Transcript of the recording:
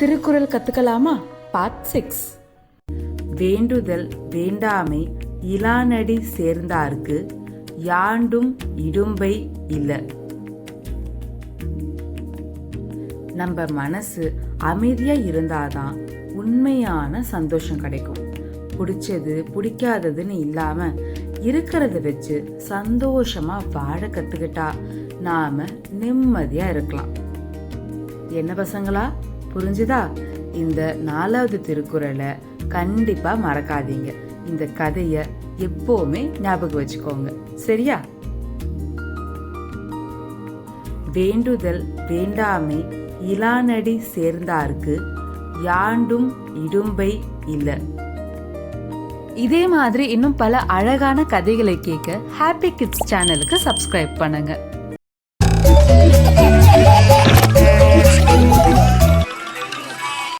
Thirukkural கத்துக்கலாமா? Part six வேண்டுதல் வேண்டாமை இலானடி சேர்ந்தார்க்கு யாண்டும் இடும்பை இல்ல. நம்ம மனசு அமைதியா இருந்தாதான் உண்மையான சந்தோஷம் கிடைக்கும். பிடிச்சது பிடிக்காததுன்னு இல்லாம இருக்கிறத வச்சு சந்தோஷமா வாழ கத்துக்கிட்டா நாம நிம்மதியா இருக்கலாம். என்ன பசங்களா? புரிஞ்சுதா? இந்த நாலாவது திருக்குறளை கண்டிப்பாக மறக்காதீங்க. இந்த கதையை எப்போவுமே ஞாபகம் வச்சுக்கோங்க. சரியா? வேண்டுதல் வேண்டாமை இலானடி சேர்ந்தார்க்கு யாண்டும் இடும்பை இல்லை. இதே மாதிரி இன்னும் பல அழகான கதைகளை கேட்க ஹாப்பி கிட்ஸ் சேனலுக்கு சப்ஸ்கிரைப் பண்ணுங்கள்